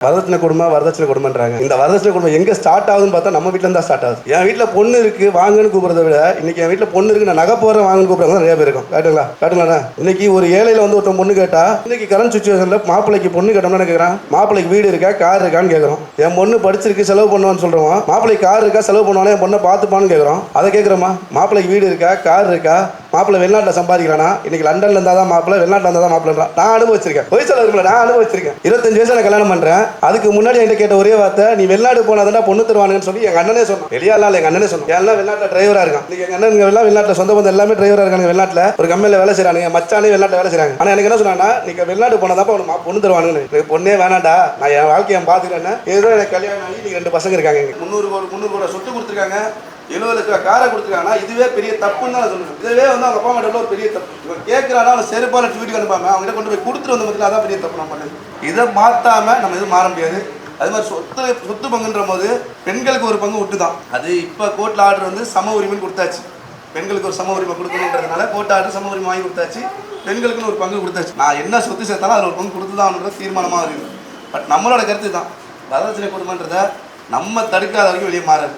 வரதட்சணை குடும்பம் வரதட்சணை குடும்பம்ன்றாங்க இந்த வரதட்சணை குடும்பம் எங்க ஸ்டார்ட் ஆகுதுன்னு பார்த்தா நம்ம வீட்டில் இருந்தா ஸ்டார்ட் ஆகுது. என் வீட்டில் பொண்ணு இருக்கு வாங்கன்னு கூப்பிடுறத விட இன்னைக்கு என் வீட்டில் பொண்ணு இருக்கு நான் நகை போறேன் வாங்கன்னு கூப்பிடுறாங்க நிறைய பேர் இருக்கும். காட்டுங்களா? காட்டுங்களா? இன்னைக்கு ஒரு ஏழையில வந்து ஒருத்தன் பொண்ணு கேட்டா இன்னைக்கு கரண்ட் சுச்சுவேஷன்ல மாப்பிள்ளைக்கு பொண்ணு கேட்டோம்னா கேட்கறான் மாப்பிள்ளைக்கு வீடு இருக்கா கார் இருக்கான்னு கேட்கறோம் என் பொண்ணு படிச்சிருக்கு செலவு பண்ணுவான்னு சொல்றோம் மாப்பிள்ளைக்கு கார் இருக்கா செலவு பண்ணுவானே என் பொண்ணை பார்த்துப்பான்னு கேட்கறோம் அதை கேட்கறோமா மாப்பிள்ளைக்கு வீடு இருக்கா கார் இருக்கா? மாப்பிள்ளை வெளிநாட்டில் சம்பாதிக்கிறானா இன்னைக்கு லண்டன்ல இருந்தா தான் மாப்பிள்ளை வெளிநாட்டில் இருந்தா தான் மாப்பிள்ளைன்றான் நான் அனுபவிச்சிருக்கேன். போய் சொல்ல விரும்பல நான் அனுபவிச்சிருக்கேன். இருபத்தஞ்சு வயசுல நான் கல்யாணம் பண்றேன். அதுக்கு முன்னாடி என்கிட்ட கேட்ட ஒரே வார்த்தை நீ வெளிநாடு போனாதான் பொண்ணு தருவானுன்னு சொல்லி எங்க அண்ணனே சொன்னான். இல்லை எங்க அண்ணனே சொன்னான். எல்லாம் வெளிநாட்டில் டிரைவரா இருக்கான். இன்னைக்கு எங்க அண்ணன் எல்லாம் வெளிநாட்டில் சொந்த பந்தம் எல்லாமே டிரைவரா இருக்காங்க வெளிநாட்டில். ஒரு கம்பெனியில் வேலை செய்றானுங்க. மச்சானே வெளிநாட்டில் வேலை செய்கிறாங்க ஆனா எனக்கு என்ன சொன்னாங்கன்னா நீங்க வெளிநாடு போனாதான் உனக்கு மா- பொண்ணு தருவானுன்னு எனக்கு பொண்ணே வேணாண்டா நான் என் வாழ்க்கையை பார்த்துக்கிறேன்னு. ஏதோ எனக்கு கல்யாணம் ஆகி நீங்க ரெண்டு பசங்க இருக்காங்க எனக்கு. முந்நூறு கோடி முந்நூறு கூட சொத்து கொடுத்துருக்காங்க. எழுபது லட்ச ரூபா காரை கொடுத்துருக்காங்கன்னா இதுவே பெரிய தப்புன்னு தான் சொல்லுவேன் இதுவே வந்து அவங்க அப்பா அம்மா ஒரு பெரிய தப்பு. இவன் கேட்குறானா அவன் செருப்பால் வீட்டுக்கு அனுப்பாம அவங்ககிட்ட கொண்டு போய் கொடுத்துட்டு வந்து பார்த்தீங்கன்னா அதான் பெரிய தப்பு நம்ம பண்ணது இதை மாற்றாமல் நம்ம எதுவும் மாற முடியாது. அது மாதிரி சொத்து சொத்து பங்குன்ற போது பெண்களுக்கு ஒரு பங்கு விட்டு தான் அது இப்போ கோர்ட்டில் ஆர்டர் வந்து சம உரிமைன்னு கொடுத்தாச்சு. பெண்களுக்கு ஒரு சம உரிமை கொடுக்கணுன்றதுனால கோர்ட் ஆர்டர் சம உரிமை வாங்கி கொடுத்தாச்சு. பெண்களுக்குன்னு ஒரு பங்கு கொடுத்தாச்சு. நான் என்ன சொத்து சேர்த்தாலும் அதில் ஒரு பங்கு கொடுத்து தான் தீர்மானமாக இருக்குது பட் நம்மளோட கருத்து தான் வரதட்சணை குடும்பன்றதை நம்ம தடுக்காத வரைக்கும் வெளியே மாறாது.